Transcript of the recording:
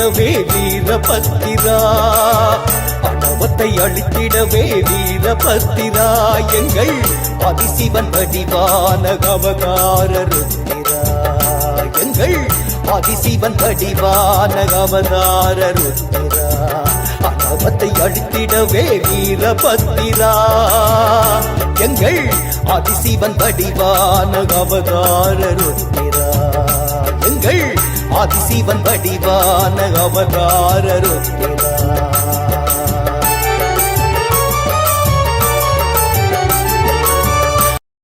அழித்திடவே வீர பத்திரா அணவத்தை அழித்திடவே வீர பத்திரா எங்கள் அதிசிவன் வடிவான அவதார எங்கள் அதிசிவன் வடிவான அவதார ருத்திரா அணவத்தை அழித்திடவே வீரபத்திரா. எங்கள் அதிசிவன் வடிவான அவதார ருத்திரா எங்கள் ஆதிசிவன் வடிவான அவதார